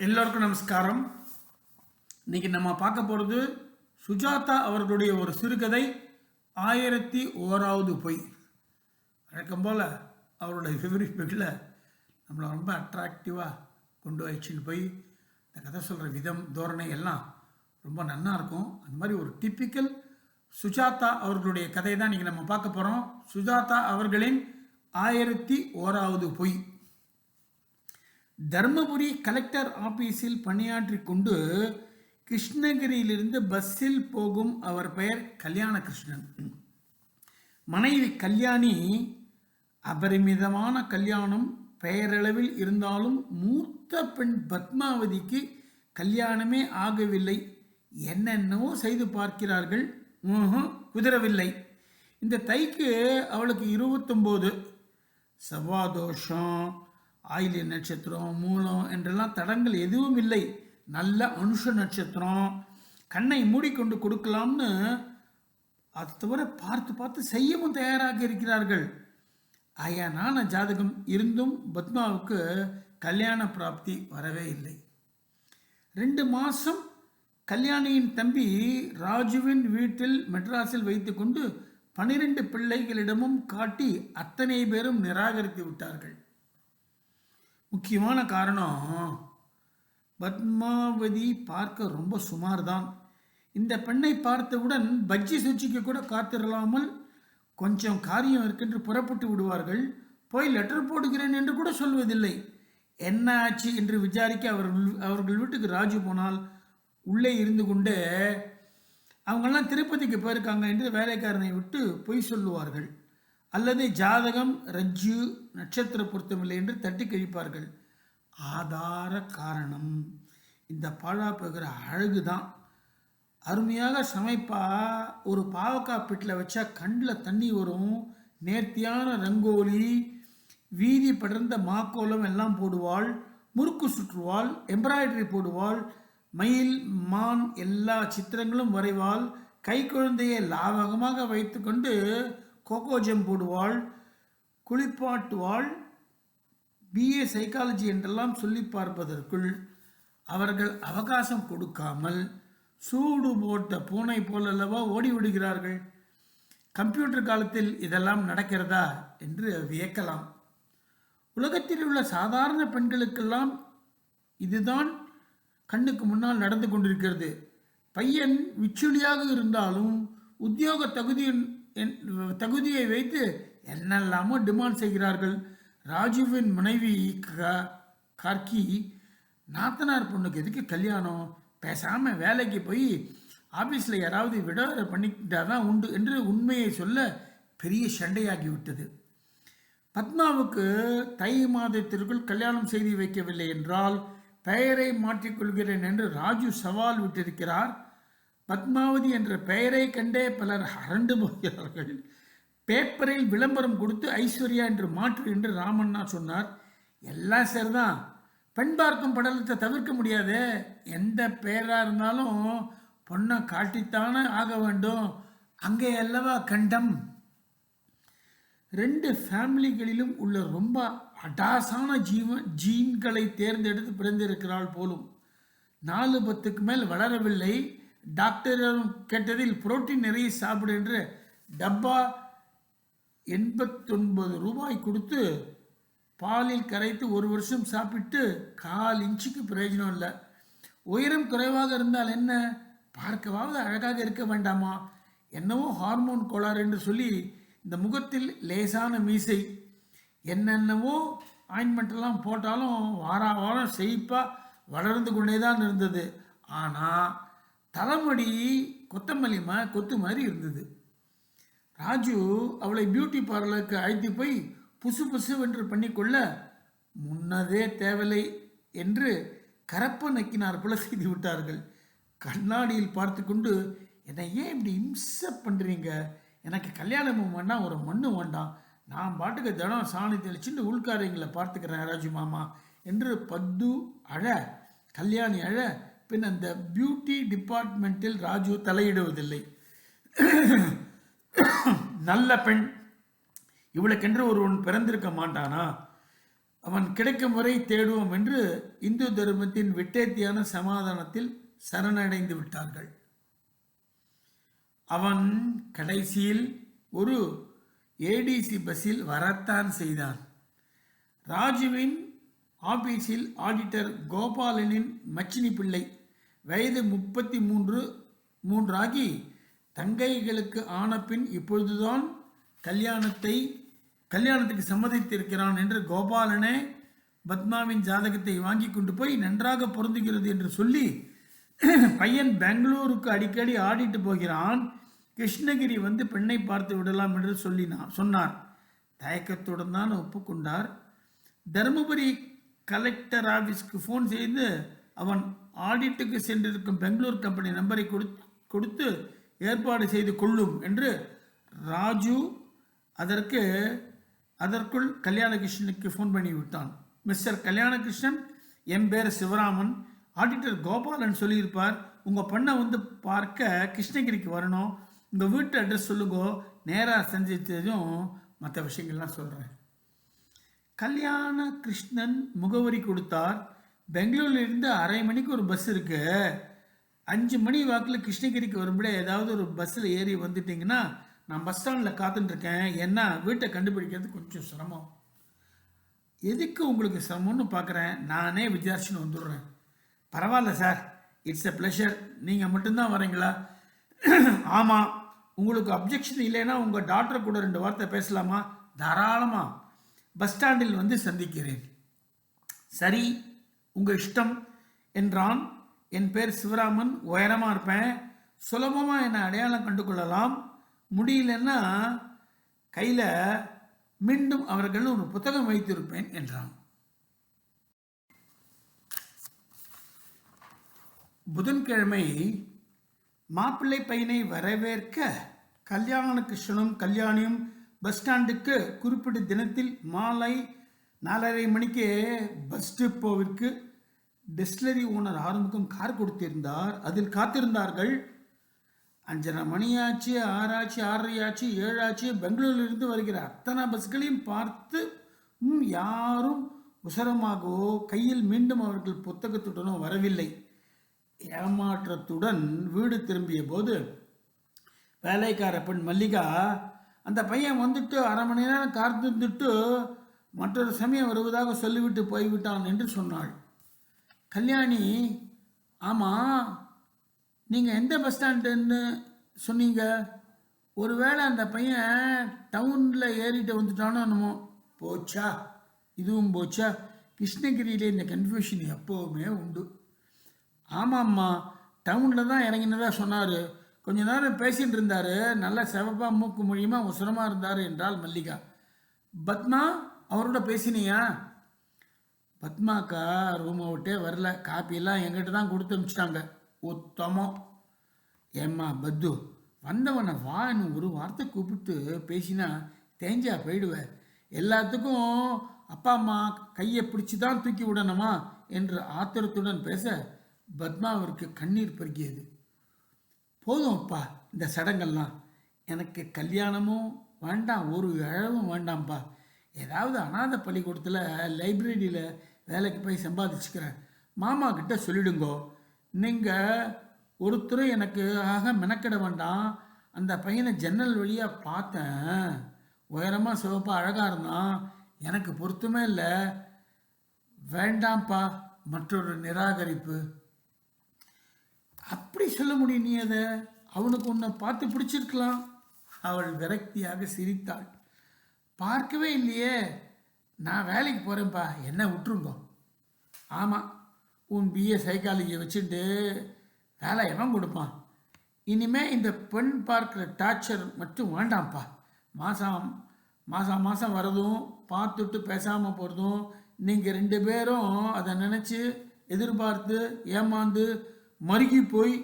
எல்லோருக்கும் நமஸ்காரம். இன்னைக்கு நம்ம பார்க்க போகிறது சுஜாதா அவர்களுடைய ஒரு சிறுகதை ஆயிரத்தி ஓராவது பொய். வழக்கம் போல் அவருடைய விவரிப்புகளை நம்மளை ரொம்ப அட்ராக்டிவாக கொண்டு வச்சுன்னு போய் இந்த கதை சொல்கிற விதம் தோரணை எல்லாம் ரொம்ப நன்னா இருக்கும். அந்த மாதிரி ஒரு டிப்பிக்கல் சுஜாதா அவர்களுடைய கதை தான் இன்றைக்கி நம்ம பார்க்க போகிறோம் சுஜாதா அவர்களின் ஆயிரத்தி ஓராவது பொய். தர்மபுரி கலெக்டர் ஆபீஸில் பணியாற்றி கொண்டு கிருஷ்ணகிரியிலிருந்து பஸ்ஸில் போகும் அவர் பெயர் கல்யாண கிருஷ்ணன் மனைவி கல்யாணி அபரிமிதமான கல்யாணம் பெயரளவில் இருந்தாலும் மூத்த பெண் பத்மாவதிக்கு கல்யாணமே ஆகவில்லை. என்னென்னவோ செய்து பார்க்கிறார்கள். குதிரவில்லை. இந்த தைக்கு அவளுக்கு இருபத்தொம்போது. செவ்வாதோஷம் ஆயிலிய நட்சத்திரம் மூலம் என்றெல்லாம் தடங்கள் எதுவும் இல்லை. நல்ல அனுஷ நட்சத்திரம். கண்ணை மூடிக்கொண்டு கொடுக்கலாம்னு அது தவிர பார்த்து பார்த்து செய்யவும் தயாராக இருக்கிறார்கள். அயனான ஜாதகம் இருந்தும் பத்மாவுக்கு கல்யாண பிராப்தி வரவே இல்லை. ரெண்டு மாதம் கல்யாணியின் தம்பி ராஜுவின் வீட்டில் மெட்ராஸில் வைத்துக்கொண்டு பனிரெண்டு பிள்ளைகளிடமும் காட்டி அத்தனை பேரும் நிராகரித்து விட்டார்கள். முக்கியமான காரணம் பத்மாவதி பார்க்க ரொம்ப சுமார் தான் இந்த பெண்ணை பார்த்தவுடன் பஜ்ஜி சுச்சிக்கு கூட காத்திரலாமல் கொஞ்சம் காரியம் இருக்கென்று புறப்பட்டு விடுவார்கள். போய் லெட்டர் போடுகிறேன் என்று கூட சொல்வதில்லை. என்ன ஆச்சு என்று விசாரிக்க அவர்கள் அவர்கள் வீட்டுக்கு ராஜு போனால் உள்ளே இருந்து கொண்டு அவங்கெல்லாம் திருப்பதிக்கு போயிருக்காங்க என்று வேலைக்காரனை விட்டு பொய் சொல்லுவார்கள். அல்லது ஜாதகம் ரஜ்ஜு நட்சத்திர பொருத்தமில்லை என்று தட்டி கழிப்பார்கள். ஆதார காரணம். இந்த பாழா போகிற அழகு தான் அருமையாக சமைப்பா. ஒரு பாவக்காய் பிட்டில் வச்சா கண்ணில் தண்ணி வரும். நேர்த்தியான ரங்கோலி வீதி படர்ந்த மாக்கோலம் எல்லாம் போடுவாள். முறுக்கு சுற்றுவாள் எம்ப்ராய்டரி போடுவாள். மயில் மான் எல்லா சித்திரங்களும் வரைவாள். கை குழந்தையை லாவகமாக வைத்துக்கொண்டு கோகோஜம் போடுவாள் குளிப்பாட்டுவாள் பிஏ சைக்காலஜி என்றெல்லாம் சொல்லி பார்ப்பதற்குள் அவர்கள் அவகாசம் கொடுக்காமல் சூடு போட்ட பூனை போலல்லவா ஓடி விடுகிறார்கள். கம்ப்யூட்டர் காலத்தில் இதெல்லாம் நடக்கிறதா என்று வியக்கலாம். உலகத்தில் உள்ள சாதாரண பெண்களுக்கெல்லாம் இதுதான் கண்ணுக்கு முன்னால் நடந்து கொண்டிருக்கிறது. பையன் விச்சுளியாக இருந்தாலும் உத்தியோக தகுதியின் என் தகுதியை வைத்து என்னெல்லாமோ டிமாண்ட் செய்கிறார்கள். ராஜுவின் மனைவி கார்கி நாத்தனார் பொண்ணுக்கு எதுக்கு கல்யாணம்? பேசாமல் வேலைக்கு போய் ஆஃபீஸில் யாராவது விடாமறை பண்ணிக்கிட்டா தான் உண்டு என்று உண்மையை சொல்ல பெரிய சண்டையாகி விட்டது. பத்மாவுக்கு தை மாதத்திற்குள் கல்யாணம் செய்து வைக்கவில்லை என்றால் பெயரை மாற்றிக்கொள்கிறேன் என்று ராஜு சவால் விட்டிருக்கிறார். பத்மாவதி என்ற பெயரை கண்டே பலர் அரண்டு போகிறார்கள். பேப்பரில் விளம்பரம் கொடுத்து ஐஸ்வர்யா என்று மாற்று என்று ராமண்ணா சொன்னார். எல்லாம் சரிதான். பெண் பார்க்கும் படலத்தை தவிர்க்க முடியாதே. எந்த பெயராக இருந்தாலும் பொண்ணை காட்டித்தானே ஆக வேண்டும். அங்கே அல்லவா கண்டம்? ரெண்டு ஃபேமிலிகளிலும் உள்ள ரொம்ப அடாசான ஜீவ ஜீன்களை தேர்ந்தெடுத்து பிறந்திருக்கிறாள் போலும். நாலு பத்துக்கு மேல் வளரவில்லை. டாக்டரிடம் கேட்டதில் புரோட்டீன் நிறைய சாப்பிடு என்று டப்பா எண்பத்தொன்பது ரூபாய் கொடுத்து பாலில் கரைத்து ஒரு வருஷம் சாப்பிட்டு கால் இன்ச்சுக்கு பிரயோஜனம் இல்லை. உயரம் குறைவாக இருந்தால் என்ன? பார்க்கவாவது அழகாக இருக்க வேண்டாமா? என்னவோ ஹார்மோன் கோளாறு என்று சொல்லி இந்த முகத்தில் லேசான மீசை. என்னென்னவோ ஆயின்மெண்ட்லாம் போட்டாலும் வாரா வாரம் செழிப்பாக வளர்ந்து கொண்டே தான் இருந்தது. ஆனால் தலைமுடி கொத்தமல்லி மா கொத்து மாதிரி இருந்தது. ராஜு அவளை பியூட்டி பார்லருக்கு அழைத்து போய் புசு புசுவென்று பண்ணிக்கொள்ள முன்னதே தேவலை என்று கரப்ப நக்கினார் போல செய்து விட்டார்கள். கண்ணாடியில் பார்த்து கொண்டு என்னை ஏன் இப்படி இம்சை பண்ணுறீங்க எனக்கு கல்யாணமும் வேண்டாம் ஒரு மண்ணு வேண்டாம். நான் பாட்டுக்கு தினம் சாணி தெளிச்சுட்டு உள்காரியங்களை பார்த்துக்கிறேன் ராஜு மாமா என்று பத்து அழ கல்யாணி அழ பின் அந்த பியூட்டி டிபார்ட்மெண்ட்டில் ராஜு தலையிடுவதில்லை. நல்ல பெண். இவளுக்கென்று ஒருவன் பிறந்திருக்க மாட்டானா? அவன் கிடைக்கும் வரை தேடுவோம் என்று இந்து தர்மத்தின் விட்டேத்தியான சமாதானத்தில் சரணடைந்து விட்டார்கள். அவன் கடைசியில் ஒரு ஏடிசி பஸ்ஸில் வரத்தான் செய்தான். ராஜுவின் ஆபீஸில் ஆடிட்டர் கோபாலனின் மச்சினி பிள்ளை வயது முப்பத்தி மூன்று மூன்றாகி தங்கைகளுக்கு ஆன பின் இப்பொழுதுதான் கல்யாணத்தை கல்யாணத்துக்கு சம்மதித்திருக்கிறான் என்று கோபாலனே பத்மாவின் ஜாதகத்தை வாங்கி கொண்டு போய் நன்றாக பொருந்துகிறது என்று சொல்லி பையன் பெங்களூருக்கு அடிக்கடி ஆடிட்டு போகிறான். கிருஷ்ணகிரி வந்து பெண்ணை பார்த்து விடலாம் என்று சொல்லினார் சொன்னார். தயக்கத்துடன் தான் ஒப்புக்கொண்டார். தருமபுரி கலெக்டர் ஆஃபீஸ்க்கு ஃபோன் செய்து அவன் ஆடிட்டுக்கு சென்றிருக்கும் பெங்களூர் கம்பெனி நம்பரை கொடுத்து கொடுத்து ஏற்பாடு செய்து கொள்ளும் என்று ராஜு அதற்கு அதற்குள் கல்யாணகிருஷ்ணனுக்கு ஃபோன் பண்ணி விட்டான். மிஸ்டர் கல்யாணகிருஷ்ணன் என் பேர் சிவராமன் ஆடிட்டர் கோபாலன் சொல்லியிருப்பார் உங்கள் பொண்ணை வந்து பார்க்க கிருஷ்ணகிரிக்கு வரணும். உங்கள் வீட்டு அட்ரஸ் சொல்லுங்க. நேராக செஞ்சதும் மற்ற விஷயங்கள்லாம் சொல்கிறேன் கல்யாண கிருஷ்ணன் முகவரி கொடுத்தார். பெங்களூர்ல இருந்து அரை மணிக்கு ஒரு பஸ் இருக்கு. அஞ்சு மணி வாக்கில் கிருஷ்ணகிரிக்கு வரும்படி ஏதாவது ஒரு பஸ்ஸில் ஏறி வந்துட்டிங்கன்னா நான் பஸ் ஸ்டாண்டில் காத்துட்ருக்கேன் ஏன்னா வீட்டை கண்டுபிடிக்கிறது கொஞ்சம் சிரமம். எதுக்கு உங்களுக்கு சிரமம்னு பார்க்குறேன் நானே விசாரிச்சுன்னு வந்துடுறேன். பரவாயில்ல சார் இட்ஸ் எ ப்ளஷர் நீங்கள் மட்டும்தான் வரீங்களா? ஆமாம் உங்களுக்கு அப்ஜெக்ஷன் இல்லைன்னா உங்கள் டாக்டர் கூட ரெண்டு வார்த்தை பேசலாமா? தாராளமாக பஸ் ஸ்டாண்டில் வந்து சந்திக்கிறேன். சரி. உங்கள் இஷ்டம் என்றான். என் பேர் சிவராமன் உயரமாக இருப்பேன். சுலபமாக என்னை அடையாளம் கண்டு கொள்ளலாம் முடியலன்னா கையில் மீண்டும் அவர்கள் ஒரு புத்தகம் வைத்திருப்பேன் என்றான். புதன்கிழமை மாப்பிள்ளை பையனை வரவேற்க கல்யாண கிருஷ்ணனும் கல்யாணியும் பஸ் ஸ்டாண்டுக்கு குறிப்பிட்ட தினத்தில் மாலை நாலரை மணிக்கு பஸ் டிப்போவிற்கு டெஸ்லரி ஓனர் ஆறுமுகம் கார் கொடுத்திருந்தார். அதில் காத்திருந்தார்கள். அஞ்சரை மணியாச்சு ஆறாச்சு ஆறரையாச்சு ஏழாச்சு பெங்களூரிலிருந்து வருகிற அத்தனை பஸ்களையும் பார்த்து யாரும் உசரமாகவோ கையில் மீண்டும் அவர்கள் புத்தகத்துடனோ வரவில்லை. ஏமாற்றத்துடன் வீடு திரும்பிய போது வேலைக்கார பெண் மல்லிகா அந்த பையன் வந்துட்டு அரை மணி நேரம் காத்திருந்துட்டு மற்றொரு சமயம் வருவதாக சொல்லிவிட்டு போய்விட்டான் என்று சொன்னாள். கல்யாணி ஆமாம் நீங்கள் எந்த பஸ் ஸ்டாண்டுன்னு சொன்னீங்க? ஒருவேளை அந்த பையன் டவுனில் ஏறிட்டு வந்துட்டானோ என்னமோ. போச்சா? இதுவும் போச்சா? கிருஷ்ணகிரியில் இந்த கன்ஃபியூஷன் எப்போவுமே உண்டு. ஆமாம்மா டவுனில் தான் இறங்கினதாக சொன்னார். கொஞ்ச நேரம் பேசிகிட்டு இருந்தார். நல்ல செவப்பாக மூக்கு மொழியமாக உசுரமாக இருந்தார் என்றால் மல்லிகா. பத்மா அவரோட பேசினியா? பத்மாக்கா ரூமை விட்டே வரல. காப்பியெல்லாம் எங்கிட்ட தான் கொடுத்து அனுப்பிச்சிட்டாங்க. உத்தமம் ஏம்மா பத்து வந்தவனை வான்னு ஒரு வார்த்தை கூப்பிட்டு பேசினா தேஞ்சா போயிடுவேன் எல்லாத்துக்கும் அப்பா அம்மா கையை பிடிச்சி தான் தூக்கி விடணுமா என்று ஆத்திரத்துடன் பேச பத்மாவிற்கு கண்ணீர் பெருகியது. போதும் அப்பா இந்த சடங்கெல்லாம். எனக்கு கல்யாணமும் வேண்டாம் ஒரு இழவும் வேண்டாம்ப்பா. ஏதாவது அனாதை பள்ளிக்கூடத்தில் லைப்ரரியில் வேலைக்கு போய் சம்பாதிச்சுக்கிறேன். மாமா கிட்ட சொல்லிடுங்கோ. நீங்கள் ஒருத்தர் எனக்கு ஆக மெனக்கிட வேண்டாம். அந்த பையனை ஜன்னல் வழியாக பார்த்தேன். உயரமாக சிவப்பாக அழகாக இருந்தான். எனக்கு பொருத்தமே இல்லை. வேண்டாம்ப்பா. மற்றொரு நிராகரிப்பு. அப்படி சொல்ல முடியும் நீ அதை? அவனுக்கு உன்னை பார்த்து பிடிச்சிருக்கலாம். அவள் விரக்தியாக சிரித்தாள். பார்க்கவே இல்லையே. நான் வேலைக்கு போகிறேன்ப்பா என்ன விட்டுருங்கோ. ஆமாம் உன் பிஏ சைக்காலஜியை வச்சுட்டு வேலை எவன் கொடுப்பான்? இனிமேல் இந்த பெண் பார்க்குற டார்ச்சர் மட்டும் வேண்டாம்ப்பா. மாதம் மாதம் மாதம் வரதும் பார்த்துட்டு பேசாமல் போகிறதும் நீங்கள் ரெண்டு பேரும் அதை நினச்சி எதிர்பார்த்து ஏமாந்து மருகி போய்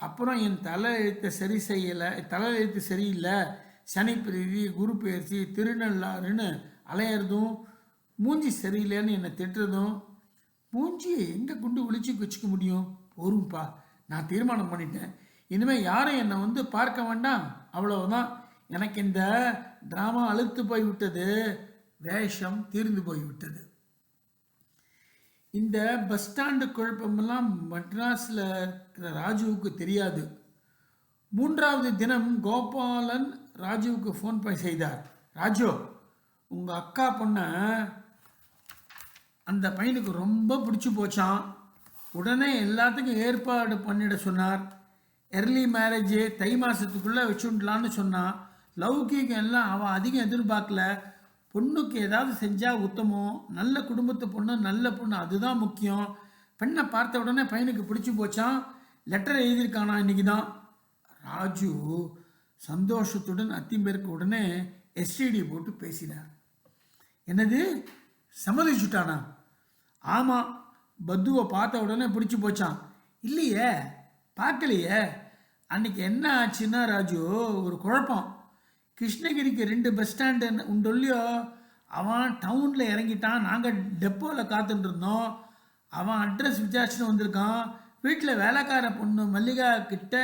அப்புறம் என் தலை எழுத்தை சரி செய்யலை தலை எழுத்து சரியில்லை சனி பிரீதி குரு பயிற்சி திருநள்ளாறுன்னு அலையிறதும் மூஞ்சி சரியில்லைன்னு என்னை திட்டுறதும் மூஞ்சியை எங்கே கொண்டு ஒழிச்சு வச்சுக்க முடியும்? போரும்பா. நான் தீர்மானம் பண்ணிட்டேன். இனிமேல் யாரும் என்னை வந்து பார்க்க வேண்டாம். அவ்வளவுதான். எனக்கு இந்த ட்ராமா அழுத்து போய் விட்டது வேஷம் தீர்ந்து போய் விட்டது. இந்த பஸ் ஸ்டாண்டு குழப்பமெல்லாம் மெட்ராஸில் இருக்கிற ராஜுவுக்கு தெரியாது. மூன்றாவது தினம் கோபாலன் ராஜுவுக்கு ஃபோன் பண்ணி செய்தார். ராஜு உங்கள் அக்கா பொண்ணை அந்த பையனுக்கு ரொம்ப பிடிச்சி போச்சான் உடனே எல்லாத்துக்கும் ஏற்பாடு பண்ணிட சொன்னார். எர்லி மேரேஜு தை மாதத்துக்குள்ளே வச்சுடலான்னு சொன்னான். லௌகீகம் எல்லாம் அவன் அதிகம் எதிர்பார்க்கல. பொண்ணுக்கு ஏதாவது செஞ்சால் உத்தமம். நல்ல குடும்பத்து பொண்ணு நல்ல பொண்ணு அதுதான் முக்கியம். பெண்ணை பார்த்த உடனே பையனுக்கு பிடிச்சி போச்சான் லெட்டர் எழுதியிருக்கானா இன்னைக்கு தான் ராஜு சந்தோஷத்துடன் அத்திம்பேருக்கு உடனே எஸ்டிடி போட்டு பேசினார். என்னது? சம்மதிச்சுட்டானா? ஆமாம் பத்துவை பார்த்த உடனே பிடிச்சி போச்சான் இல்லையே பார்க்கலையே. அன்னைக்கு என்ன ஆச்சுன்னா ராஜு ஒரு குழப்பம். கிருஷ்ணகிரிக்கு ரெண்டு பஸ் ஸ்டாண்டு உண்டொல்லையோ அவன் டவுனில் இறங்கிட்டான். நாங்கள் டெப்போவில் காத்துட்டு இருந்தோம். அவன் அட்ரஸ் விசாரிச்சுன்னு வந்திருக்கான். வீட்டில் வேலைக்கார பொண்ணு மல்லிகா கிட்ட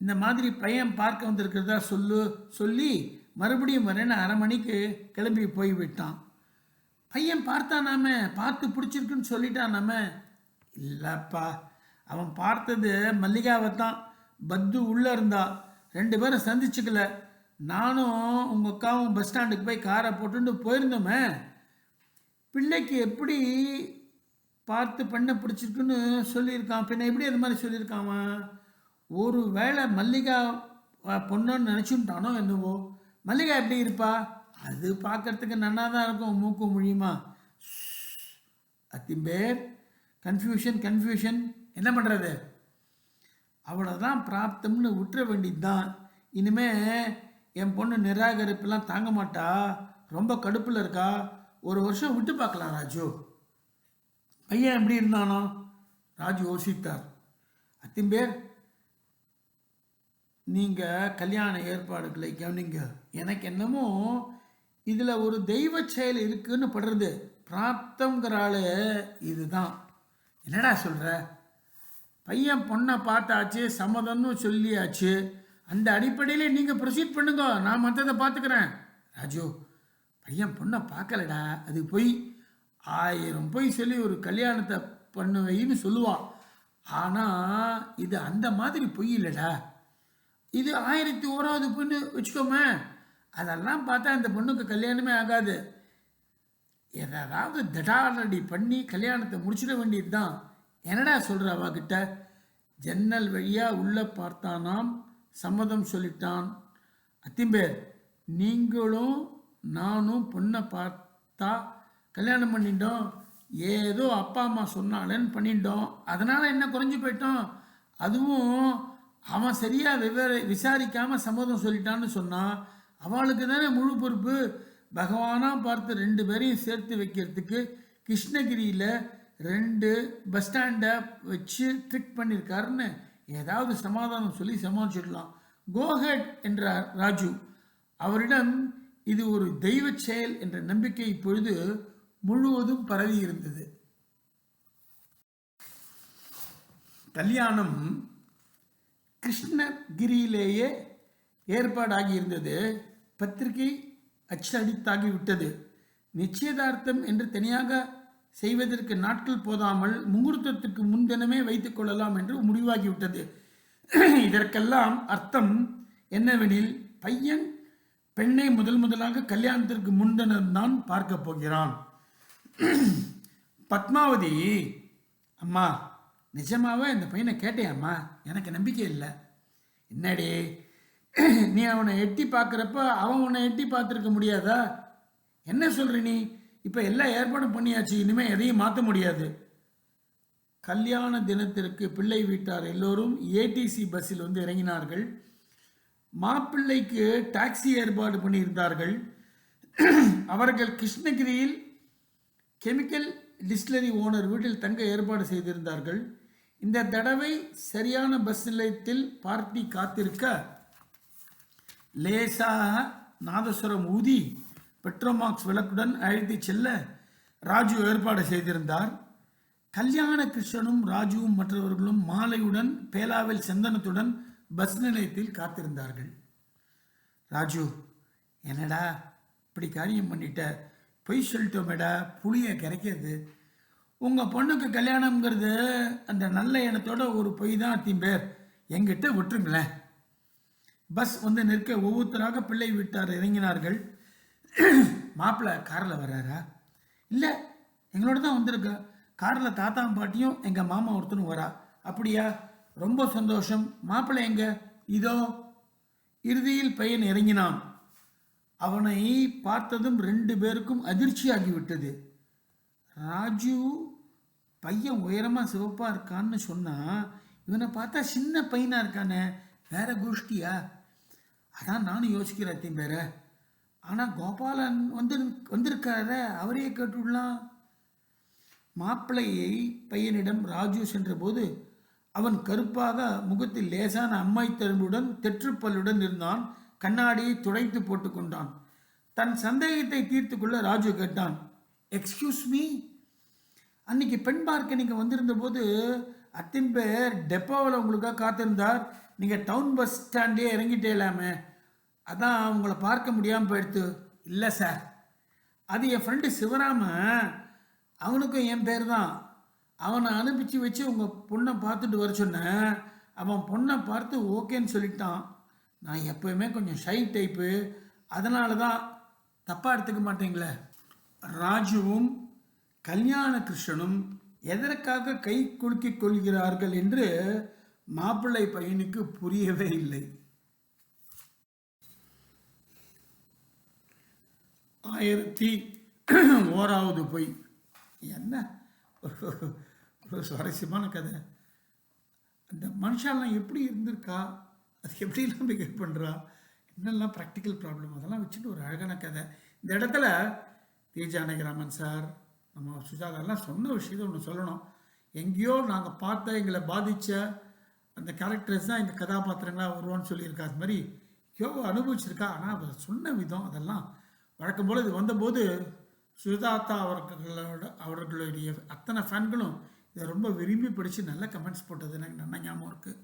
இந்த மாதிரி பையன் பார்க்க வந்திருக்கிறதா சொல்லு சொல்லி மறுபடியும் வரேன்னு அரை மணிக்கு கிளம்பி போய் விட்டான். பையன் பார்த்தானாமே பார்த்து பிடிச்சிருக்குன்னு சொல்லிட்டானாமே இல்லைப்பா அவன் பார்த்தது மல்லிகாவை தான் பத்து உள்ளே இருந்தா. ரெண்டு பேரும் சந்திச்சுக்கல. நானும் உங்கள் அக்காவும் பஸ் ஸ்டாண்டுக்கு போய் காரை போட்டுட்டு போயிருந்தோமே. பிள்ளைக்கு எப்படி பார்த்து பண்ண பிடிச்சிருக்குன்னு சொல்லியிருக்கான். பின்ன எப்படி அது மாதிரி சொல்லியிருக்கான் ஒரு வேளை மல்லிகா பொண்ணுன்னு நினச்சுட்டானோ என்னவோ. மல்லிகா எப்படி இருப்பா? அது பார்க்கறதுக்கு நன்னா தான் இருக்கும் மூக்கு மொழியுமா? அத்திம்பேர் கன்ஃபியூஷன் கன்ஃபியூஷன் என்ன பண்ணுறது அவ்வளோதான் பிராப்தம்னு விட்டுற வேண்டியது தான் இனிமே என் பொண்ணு நிராகரிப்பெல்லாம் தாங்க மாட்டா. ரொம்ப கடுப்பில் இருக்கா. ஒரு வருஷம் விட்டு பார்க்கலாம் ராஜு. பையன் எப்படி இருந்தானோ? ராஜு யோசித்தார். அத்திம்பேர் நீங்கள் கல்யாண ஏற்பாடுகளை கவனிங்க. எனக்கு என்னமோ இதில் ஒரு தெய்வ செயல் இருக்குன்னு படுறது. பிராப்தங்கிற ஆளு இதுதான். என்னடா சொல்கிற பையன் பொண்ணை பார்த்தாச்சு சம்மதம்னு சொல்லியாச்சு. அந்த அடிப்படையில் நீங்கள் ப்ரொசீட் பண்ணுங்க. நான் மற்றதை பார்த்துக்கிறேன் ராஜு பையன் பொண்ணை பார்க்கலடா. அது பொய். ஆயிரம் பொய் சொல்லி ஒரு கல்யாணத்தை பண்ணுவைன்னு சொல்லுவான். ஆனால் இது அந்த மாதிரி பொய் இல்லைடா. இது ஆயிரத்தி ஓராவது பொண்ணு வச்சுக்கோமே. அதெல்லாம் பார்த்தா அந்த பொண்ணுக்கு கல்யாணமே ஆகாது. எதாவது திடாரடி பண்ணி கல்யாணத்தை முடிச்சிட வேண்டியது தான் என்னடா சொல்கிற அவகிட்ட ஜன்னல் வழியாக உள்ளே பார்த்தானாம். சம்மதம் சொல்லிட்டான். அத்திம்பேர் நீங்களும் நானும் பொண்ணை பார்த்தா கல்யாணம் பண்ணிட்டோம். ஏதோ அப்பா அம்மா சொன்னாலேன்னு பண்ணிட்டோம். அதனால் என்ன குறைஞ்சி போயிட்டோம்? அதுவும் அவன் சரியாக விவர விசாரிக்காமல் சம்மதம் சொல்லிட்டான்னு சொன்னான் அவளுக்கு தானே முழு பொறுப்பு. பகவானாக பார்த்து ரெண்டு பேரையும் சேர்த்து வைக்கிறதுக்கு கிருஷ்ணகிரியில் ரெண்டு பஸ் ஸ்டாண்டை வச்சு ட்ரிக் பண்ணியிருக்காருன்னு ஏதாவது சமாதானம் சொல்லி சமாளிச்சிடலாம். கோஹெட் என்றார் ராஜு. அவரிடம் இது ஒரு தெய்வ செயல் என்ற நம்பிக்கை இப்பொழுது முழுவதும் பரவி இருந்தது கல்யாணம் கிருஷ்ணகிரியிலேயே ஏற்பாடாகி இருந்தது பத்திரிகை அச்சடித்தாகிவிட்டது நிச்சயதார்த்தம் என்று தனியாக செய்வதற்கு நாட்கள் போதாமல் முகூர்த்தத்துக்கு முன்தினமே வைத்துக் கொள்ளலாம் என்று முடிவாகிவிட்டது. இதற்கெல்லாம் அர்த்தம் என்னவெனில் பையன் பெண்ணை முதல் முதலாக கல்யாணத்திற்கு முன்தினம் பார்க்க போகிறான். பத்மாவதி அம்மா நிஜமாவே இந்த பையனை கேட்டேயம்மா எனக்கு நம்பிக்கை இல்லை. என்னடி? நீ அவனை எட்டி பார்க்குறப்ப அவன் உன்னை எட்டி பார்த்துருக்க முடியாதா? என்ன சொல்ற நீ? இப்போ எல்லா ஏற்பாடும் பண்ணியாச்சு இனிமேல் எதையும் மாற்ற முடியாது. கல்யாண தினத்திற்கு பிள்ளை வீட்டார் எல்லோரும் ஏடிசி பஸ்ஸில் வந்து இறங்கினார்கள். மாப்பிள்ளைக்கு டாக்ஸி ஏற்பாடு பண்ணியிருந்தார்கள். அவர்கள் கிருஷ்ணகிரியில் கெமிக்கல் டிஸ்டிலரி ஓனர் வீட்டில் தங்க ஏற்பாடு செய்திருந்தார்கள். இந்த தடவை சரியான பஸ் நிலையத்தில் பார்ட்டி காத்திருக்க லேசாக நாதஸ்வரம் ஊதி பெட்ரோமாக்ஸ் விளக்குடன் அழைத்து செல்ல ராஜு ஏற்பாடு செய்திருந்தார். கல்யாண கிருஷ்ணனும் ராஜுவும் மற்றவர்களும் மாலையுடன் பேலாவில் சந்தனத்துடன் பஸ் நிலையத்தில் காத்திருந்தார்கள். ராஜு என்னடா இப்படி காரியம் பண்ணிட்ட? பொய் சொல்லிட்டோமேடா புளியை கரைக்கிறது. உங்கள் பொண்ணுக்கு கல்யாணம்ங்கிறது அந்த நல்ல எண்ணத்தோட ஒரு பொய் தான் தீம்பேர் எங்கிட்ட விட்டுருங்களேன். பஸ் வந்து நிற்க ஒவ்வொருத்தராக பிள்ளை வீட்டார் இறங்கினார்கள். மாப்பிள்ளை காரில் வர்றாரா? இல்லை எங்களோட தான் வந்திருக்க. காரில் தாத்தா பாட்டியும் எங்கள் மாமா ஒருத்தனும் வரா. அப்படியா? ரொம்ப சந்தோஷம். மாப்பிள்ளை எங்க? இதோ இறுதியில் பையன் இறங்கினான். அவனை பார்த்ததும் ரெண்டு பேருக்கும் அதிர்ச்சியாகிவிட்டது. ராஜு பையன் உயரமாக சிவப்பாக இருக்கான்னு சொன்னால் இவனை பார்த்தா சின்ன பையனாக இருக்கானே வேற கோஷ்டியா? அதான் நானும் யோசிக்கிறேன் தீம்பேர ஆனால் கோபாலன் வந்து வந்திருக்கார அவரையே கேட்டுடலாம். மாப்பிள்ளையை பையனிடம் ராஜு சென்றபோது அவன் கருப்பாக முகத்தில் லேசான அம்மாய் தழும்புடன் தெற்றுப்பல்லுடன் இருந்தான் கண்ணாடியை துடைத்து போட்டுக்கொண்டான். தன் சந்தேகத்தை தீர்த்து கொள்ள ராஜு கேட்டான் எக்ஸ்கியூஸ் மீ அன்னைக்கு பெண் பார்க்க நீங்கள் வந்திருந்த போது அத்தின் பேர் டெப்போவில் உங்களுக்காக காத்திருந்தார். நீங்கள் டவுன் பஸ் ஸ்டாண்டே இறங்கிட்டேலாமே. அதான் உங்களை பார்க்க முடியாமல் போயிடுத்து. இல்லை சார். அது என் ஃப்ரெண்டு சிவராம. அவனுக்கும் என் பேர் தான். அவனை அனுப்பிச்சு வச்சு உங்கள் பொண்ணை பார்த்துட்டு வர சொன்னேன். அவன் பொண்ணை பார்த்து ஓகேன்னு சொல்லிட்டான். நான் எப்போயுமே கொஞ்சம் ஷை டைப்பு. அதனால தான் தப்பாக எடுத்துக்க மாட்டீங்களே. ராஜுவும் கல்யாண கிருஷ்ணனும் எதற்காக கை குலுக்கிக் கொள்கிறார்கள் என்று மாப்பிள்ளை பையனுக்கு புரியவே இல்லை. ஆயிரத்தி ஓராவது பொய். என்ன? ஒரு சுவாரஸ்யமான கதை. அந்த மனுஷாலாம் எப்படி இருந்திருக்கா? அது எப்படிலாம் பிகேவ் பண்ணுறா என்னெல்லாம் ப்ராக்டிக்கல் ப்ராப்ளம் அதெல்லாம் வச்சுட்டு ஒரு அழகான கதை. இந்த இடத்துல டி ஜானகிராமன் சார் நம்ம சுஜாதாலாம் சொன்ன விஷயத்தை ஒன்று சொல்லணும். எங்கேயோ நாங்கள் பார்த்த எங்களை பாதித்த அந்த கேரக்டர்ஸ் தான் எங்கள் கதாபாத்திரங்களாக வருவோன்னு சொல்லியிருக்கா. அது மாதிரி எவ்வளோ அனுபவிச்சிருக்கா. ஆனால் அவர் சொன்ன விதம் அதெல்லாம் வழக்கம் போல் இது வந்தபோது சுஜாதா அவர்களோட அவர்களுடைய அத்தனை ஃபேன்களும் இதை ரொம்ப விரும்பி படித்து நல்ல கமெண்ட்ஸ் போட்டது எனக்கு நல்ல ஞாபகம் இருக்குது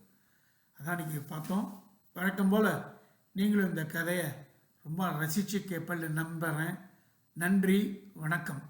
அதான் நீங்கள் பார்த்தோம். வழக்கம் போல் நீங்களும் இந்த கதையை ரொம்ப ரசித்து கேட்பல் நம்புகிறேன் நன்றி வணக்கம்.